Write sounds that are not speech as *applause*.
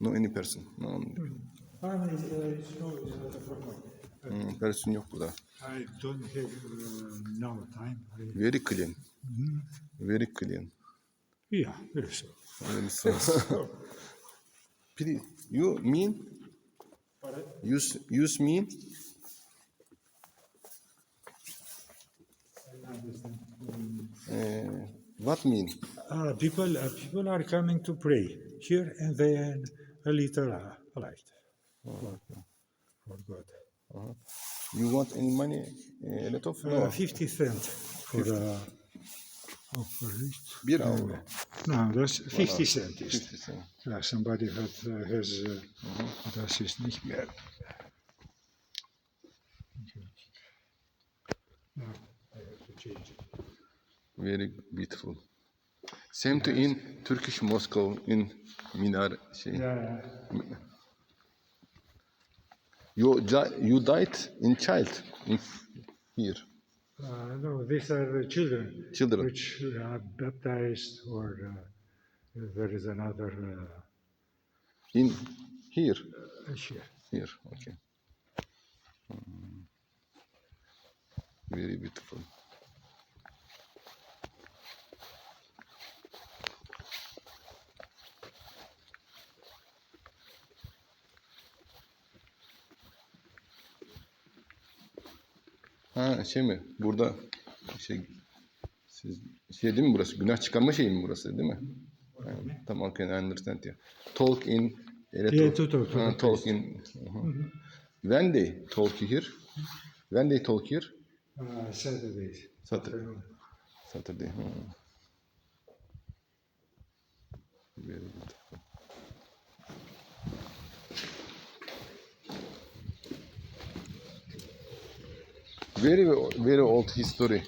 No any person. No, no, uh, formal. hmm, person yok burada. I don't have uh, now time. I, Very clean. Very clean. yeah, very so. Very so. *laughs* Please, you mean? Use, use mean? Uh, what mean? Uh, people, uh, people are coming to pray here and then a little uh, light for, for God. You want any money? Uh, a lot of? Uh, No. 50 cents for uh, oh, for it. Bir avro. No, that's 50 cents. is 50 cent. Yeah, somebody had, uh, has, uh, das ist nicht mehr. No, I have to change it. Very beautiful. Same to in Turkish Moscow in Minar şey. Yeah, You you died in child in here. uh, no, these are uh, children, Children. which are baptized, or uh, there is another uh, In here. here. Here. Okay. Hmm. Very beautiful. Ha şey mi? Burada şey siz şey değil mi burası? Günah çıkarma şeyi mi burası değil mi? Ha, tamam okay, I understand ya. Talk in Yeah, to talk to Ha, talk in. uh-huh. When they talk here? When they talk here? Uh, Saturdays. Saturday. Saturday. hmm. Very beautiful. Very, very old history.